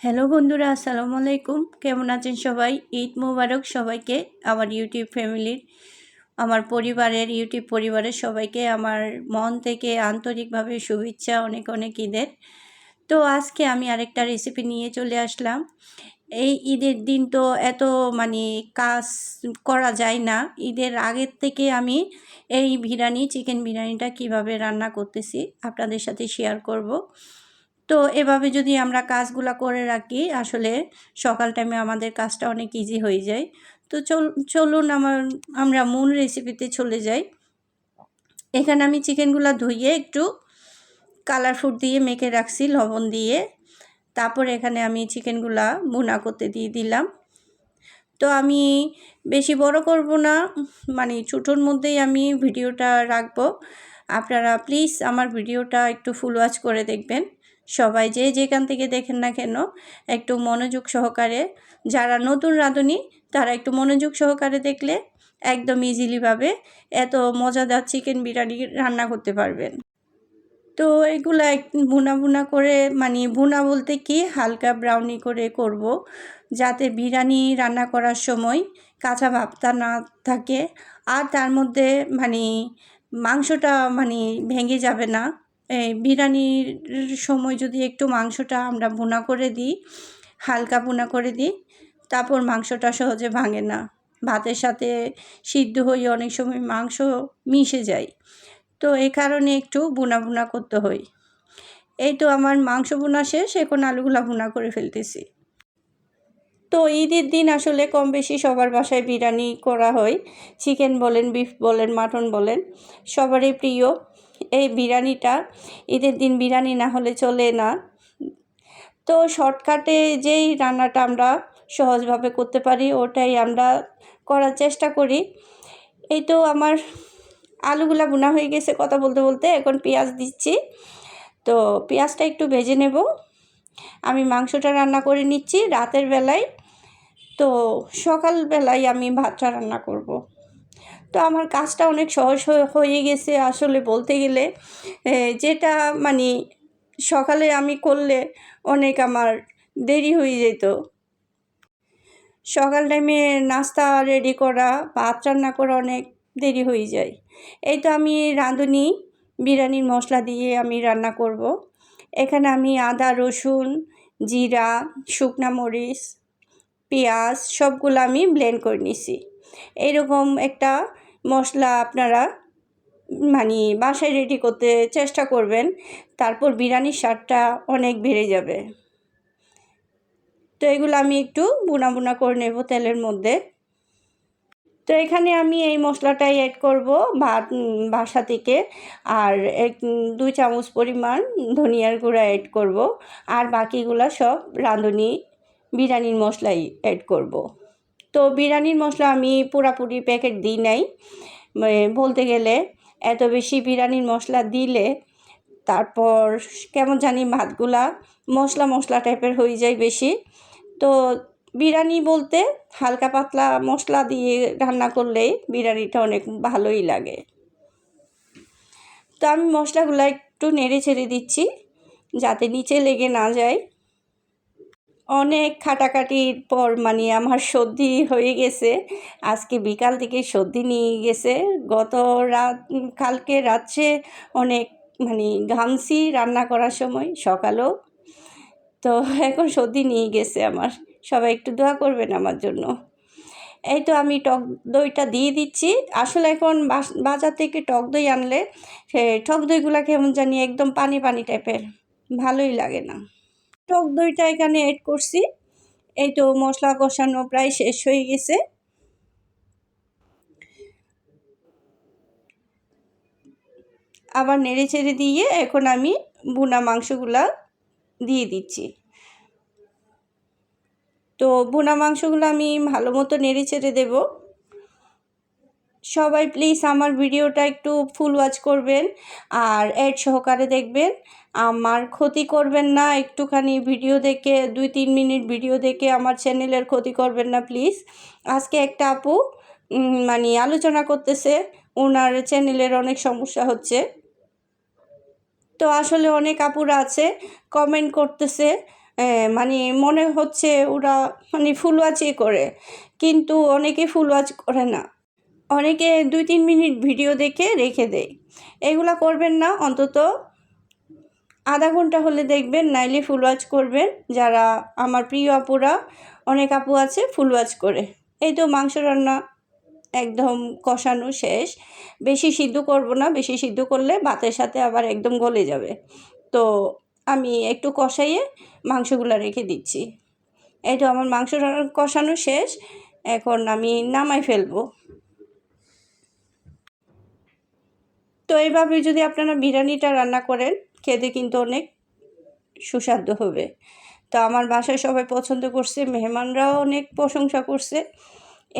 Hello বন্ধুরা, আসসালামু আলাইকুম। কেমন আছেন সবাই? ঈদ মুবারক সবাইকে, আমার ইউটিউব ফ্যামিলির, আমার পরিবারের, ইউটিউব পরিবারের সবাইকে, আমার মন থেকে আন্তরিকভাবে শুভেচ্ছা, অনেক অনেক ঈদের। তো আজকে আমি আরেকটা রেসিপি নিয়ে চলে আসলাম। এই ঈদের দিন তো এত মানে কাজ করা যায় না। ঈদের আগের থেকে আমি এই বিরিয়ানি চিকেন বিরিয়ানিটা কীভাবে রান্না করতেছি আপনাদের সাথে শেয়ার করব। তো এভাবে যদি আমরা কাজগুলো করে রাখি, আসলে সকাল টাইমে আমাদের কাজটা অনেক ইজি হয়ে যায়। তো চল, চলুন আমার, আমরা মূল রেসিপিতে চলে যাই। এখানে আমি চিকেনগুলো ধুইয়ে একটু কালার ফুড দিয়ে মেখে রাখছি, লবণ দিয়ে। তারপর এখানে আমি চিকেনগুলা বুনা করতে দিয়ে দিলাম। তো আমি বেশি বড় করব না মানে ছোটোর মধ্যেই আমি ভিডিওটা রাখব। আপনারা প্লিজ আমার ভিডিওটা একটু ফুল ওয়াচ করে দেখবেন। সবাই যে যেখান থেকে দেখেন না কেন, একটু মনোযোগ সহকারে যারা নতুন রাঁধুনি, তারা একটু মনোযোগ সহকারে দেখলে একদম ইজিলিভাবে এত মজাদার চিকেন বিরিয়ানি রান্না করতে পারবেন। তো এগুলো এক বুনা বুনা করে মানে বুনা বলতে কি, হালকা ব্রাউনি করে করব। যাতে বিরিয়ানি রান্না করার সময় কাঁচা ভাবটা না থাকে, আর তার মধ্যে মানে মাংসটা মানে ভেঙে যাবে না। বিরিয়ানির সময় যদি একটু মাংসটা আমরা ভুনা করে দিই, হালকা বোনা করে দিই, তারপর মাংসটা সহজে ভাঙে না। ভাতের সাথে সিদ্ধ হয়ে অনেক সময় মাংস মিশে যায়। তো এই কারণে একটু বুনা বুনা করতে হয়। এই তো আমার মাংস বোনা শেষ, এখন আলুগুলা ভুনা করে ফেলতেছি। তো ঈদের দিন আসলে কম বেশি সবার বাসায় বিরিয়ানি করা হয়। চিকেন বলেন, বিফ বলেন, মাটন বলেন, সবারই প্রিয়। এই বিরিয়ানিটা, ঈদের দিন বিরিয়ানি না হলে চলে না। তো শর্টকাটে যেই রান্নাটা আমরা সহজভাবে করতে পারি, ওটাই আমরা করার চেষ্টা করি। এই তো আমার আলুগুলা বোনা হয়ে গেছে কথা বলতে বলতে, এখন পেঁয়াজ দিচ্ছি। তো পেঁয়াজটা একটু ভেজে নেব। আমি মাংসটা রান্না করে নিচ্ছি রাতের বেলায়। তো সকালবেলায় আমি ভাতটা রান্না করব। তো আমার কাজটা অনেক সহজ হয়ে গেছে আসলে বলতে গেলে। যেটা মানে সকালে আমি করলে অনেক আমার দেরি হয়ে যেত। সকাল টাইমে নাস্তা রেডি করা, ভাত রান্না করা অনেক দেরি হয়ে যায়। এই তো আমি রাঁধুনি, বিরিয়ানির মশলা দিয়ে আমি রান্না করব। এখানে আমি আদা, রসুন, জিরা, শুকনা মরিচ, পেঁয়াজ সবগুলো আমি ব্লেন্ড করে নিছি। এইরকম একটা মশলা আপনারা মানে বাসায় রেডি করতে চেষ্টা করবেন, তারপর বিরিয়ানির স্বাদটা অনেক বেড়ে যাবে। তো এগুলো আমি একটু বুনা বুনা করে নেব তেলের মধ্যে। তো এখানে আমি এই মশলাটাই অ্যাড করব ভাত বাসা থেকে। আর এক দুই চামচ পরিমাণ ধনিয়ার গুঁড়া অ্যাড করব। আর বাকিগুলো সব রাঁধুনি বিরিয়ানির মশলাই অ্যাড করব। তো বিরিয়ানির মশলা আমি পুরাপুরি প্যাকেট দিই নাই। বলতে গেলে এত বেশি বিরিয়ানির মশলা দিলে তারপর কেমন জানি ভাতগুলা মশলা মশলা টাইপের হয়ে যায় বেশি। তো বিরিয়ানি বলতে হালকা পাতলা মশলা দিয়ে রান্না করলেই বিরিয়ানিটা অনেক ভালোই লাগে। তো আমি মশলাগুলো একটু নেড়ে ছেড়ে দিচ্ছি যাতে নিচে লেগে না যায়। অনেক খাটাখাটির পর মানে আমার সর্দি হয়ে গেছে। আজকে বিকাল থেকে সর্দি নিয়ে গেছে। গত রাত, কালকে রাত্রে অনেক মানে ঘামছি রান্না করার সময়, সকালেও। তো এখন সর্দি নিয়ে গেছে আমার। সবাই একটু দোয়া করবেন আমার জন্য। এই তো আমি টক দইটা দিয়ে দিচ্ছি। আসলে এখন বাজার থেকে টক দই আনলে সে টক দইগুলো কেমন জানি একদম পানি পানি টাইপের ভালোই লাগে না। টক দইটা এখানে এড করছি। এই তো মশলা কষানো প্রায় শেষ হয়ে গেছে। আবার নেড়ে চেড়ে দিয়ে এখন আমি বুনা মাংসগুলা দিয়ে দিচ্ছি। তো বুনা মাংসগুলো আমি ভালো মতো নেড়ে চেড়ে দেবো। সবাই প্লিজ আমার ভিডিওটা একটু ফুল ওয়াচ করবেন আর অ্যাড সহকারে দেখবেন। আমার ক্ষতি করবেন না, একটুখানি ভিডিও দেখে, দুই, তিন মিনিট ভিডিও দেখে আমার চ্যানেলের ক্ষতি করবেন না প্লিজ আজকে একটা আপু মানে আলোচনা করতেছে ওনার চ্যানেলের অনেক সমস্যা হচ্ছে। তো আসলে অনেক আপুরা আছে কমেন্ট করতেছে মানে মনে হচ্ছে ওরা মানে ফুল ওয়াচই করে, কিন্তু অনেকে ফুল ওয়াচ করে না। অনেকে দুই, তিন মিনিট ভিডিও দেখে রেখে দেয়। এগুলা করবেন না, অন্তত আধা ঘণ্টা হলে দেখবেন নাইলে ফুল ওয়াচ করবেন। যারা আমার প্রিয় আপুরা, অনেক আপু আছে ফুল ওয়াচ করে। এই তো মাংস রান্না একদম কষানো শেষ। বেশি সিদ্ধ করব না, বেশি সিদ্ধ করলে ভাতের সাথে আবার একদম গলে যাবে। তো আমি একটু কষাইয়ে মাংসগুলো রেখে দিচ্ছি। এই তো আমার মাংস কষানো শেষ। এখন আমি নামাই ফেলব। তো এইভাবে যদি আপনারা বিরিয়ানিটা রান্না করেন খেতে কিন্তু অনেক সুস্বাদু হবে। তো আমার বাসায় সবাই পছন্দ করছে, মেহমানরাও অনেক প্রশংসা করছে।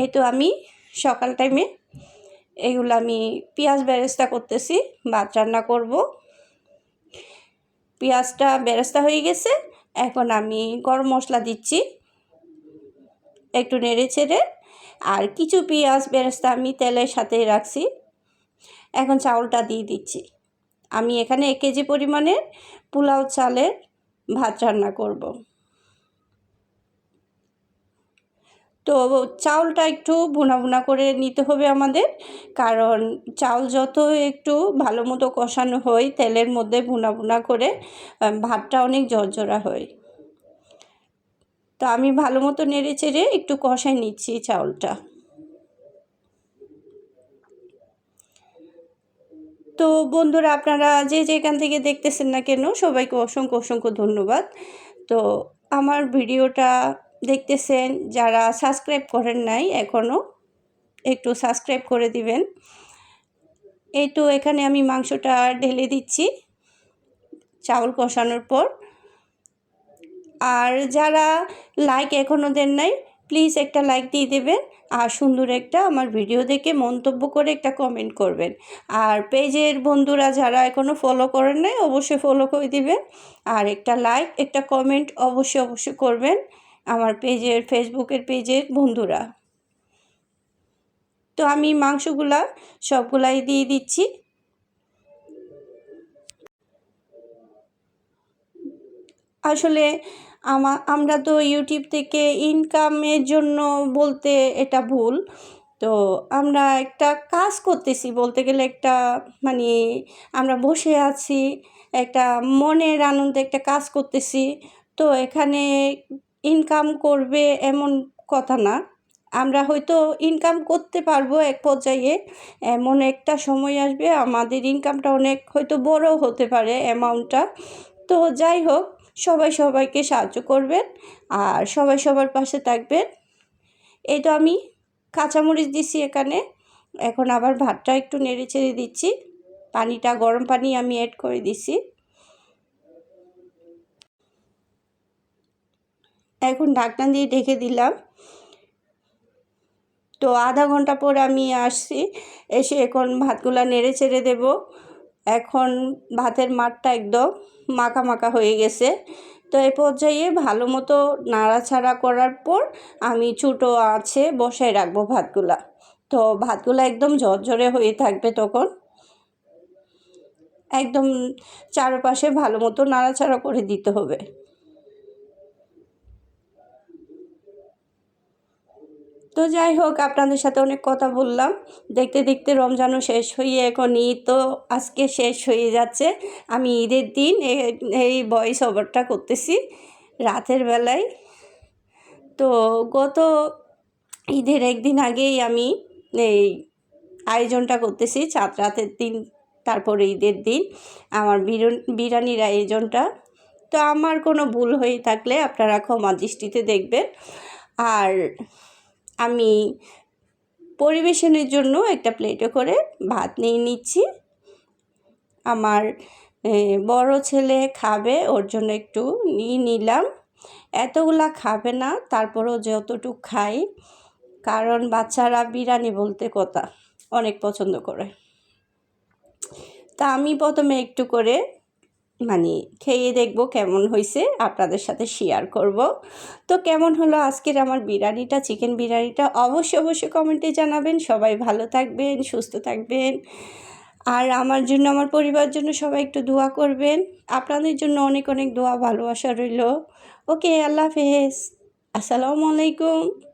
এই তো আমি সকাল টাইমে এগুলো আমি পেঁয়াজ বেরেস্তা করতেছি, ভাত রান্না করব। পেঁয়াজটা বেরেস্তা হয়ে গেছে, এখন আমি গরম মশলা দিচ্ছি একটু নেড়ে ছেড়ে আর কিছু পেঁয়াজ বেরেস্তা আমি তেলের সাথে রাখছি, এখন চাউলটা দিয়ে দিচ্ছি। আমি এখানে এক কেজি পরিমাণের পোলাও চালের ভাত রান্না করব। তো চাউলটা একটু ভুনা ভুনা করে নিতে হবে আমাদের, কারণ চাউল যত একটু ভালো মতো কষানো হয়, তেলের মধ্যে ভুনা ভুনা করে ভাতটা অনেক জর্জরা হয়। তো আমি ভালো মতো নেড়ে চেড়ে একটু কষাই নিচ্ছি চাউলটা। তো বন্ধুরা, আপনারা যে যেখান থেকে দেখতেছেন না কেন, সবাইকে অসংখ্য অসংখ্য ধন্যবাদ। তো আমার ভিডিওটা দেখতেছেন যারা সাবস্ক্রাইব করেন নাই এখনও, একটু সাবস্ক্রাইব করে দিবেন। এই তো এখানে আমি মাংসটা ঢেলে দিচ্ছি চাউল কষানোর পর। আর যারা লাইক এখনও দেন নাই প্লিজ একটা লাইক দিয়ে দেবেন আর সুন্দর একটা আমার ভিডিও দেখে মন্তব্য করে একটা কমেন্ট করবেন। আর পেজের বন্ধুরা যারা এখনও ফলো করেন নাই, অবশ্যই ফলো করে দিবেন। আর একটা লাইক একটা কমেন্ট অবশ্যই অবশ্যই করবেন আমার পেজের ফেসবুকের পেজের বন্ধুরা। তো আমি মাংসগুলা সবগুলাই দিয়ে দিচ্ছি। আসলে আমা, আমরা তো ইউটিউব থেকে ইনকামের জন্য বলতে এটা ভুল। তো আমরা একটা কাজ করতেছি বলতে গেলে একটা মানে আমরা বসে আছি, একটা মনের আনন্দে একটা কাজ করতেছি। তো এখানে ইনকাম করবে এমন কথা না। আমরা হয়তো ইনকাম করতে পারব এক পর্যায়ে, এমন একটা সময় আসবে আমাদের ইনকামটা অনেক হয়তো বড় হতে পারে অ্যামাউন্টটা তো যাই হোক সবাই সবাইকে সাহায্য করবেন আর সবাই সবার পাশে থাকবেন। এই তো আমি কাঁচামরিচ দিছি এখানে। এখন আবার ভাতটা একটু নেড়ে চেড়ে দিচ্ছি। পানিটা, গরম পানি আমি অ্যাড করে দিছি। এখন ঢাকনা দিয়ে ঢেকে দিলাম। তো আধা ঘণ্টা পর আমি আসছি। এসে এখন ভাতগুলা নেড়ে চেড়ে দেবো। এখন ভাতের মাঠটা একদম মাখা মাখা হয়ে গেছে। তো এ পর্যায়ে ভালো মতো নাড়াছাড়া করার পর আমি ছোটো আছে বসায় রাখব ভাতগুলা। তো ভাতগুলো একদম ঝরঝরে হয়ে থাকবে তখন। একদম চারপাশে ভালো মতো নাড়াছাড়া করে দিতে হবে। তো যাই হোক, আপনাদের সাথে অনেক কথা বললাম। দেখতে দেখতে রমজানও শেষ হয়ে এখন ঈদ তো আজকে শেষ হয়ে যাচ্ছে। আমি ঈদের দিন এই ভয়েস ওভারটা করতেছি রাতের বেলায়। তো গত ঈদের একদিন আগেই আমি এই আয়োজনটা করতেছি চাঁদ রাতের দিন, তারপরে ঈদের দিন, আমার বিরিয়ানির আয়োজনটা। তো আমার কোনো ভুল হয়ে থাকলে আপনারা ক্ষমা দৃষ্টিতে দেখবেন। আর আমি পরিবেশনের জন্য একটা প্লেটে করে ভাত নিয়ে নিচ্ছি। আমার বড় ছেলে খাবে, ওর জন্য একটু নিয়ে নিলাম। এতগুলা খাবে না, তারপরেও যতটুকু খাই, কারণ বাচ্চারা বিরিয়ানি বলতে কথা, অনেক পছন্দ করে। তা আমি প্রথমে একটু করে মানে খেয়ে দেখব কেমন হয়েছে আপনাদের সাথে শেয়ার করব। তো কেমন হলো আজকের আমার বিরিয়ানিটা চিকেন বিরিয়ানিটা? অবশ্যই অবশ্যই কমেন্টে জানাবেন। সবাই ভালো থাকবেন, সুস্থ থাকবেন। আর আমার জন্য, আমার পরিবার জন্য সবাই একটু দোয়া করবেন। আপনাদের জন্য অনেক অনেক দোয়া, ভালোবাসা রইল। ওকে আল্লাহ হাফেজ। আসসালামু আলাইকুম।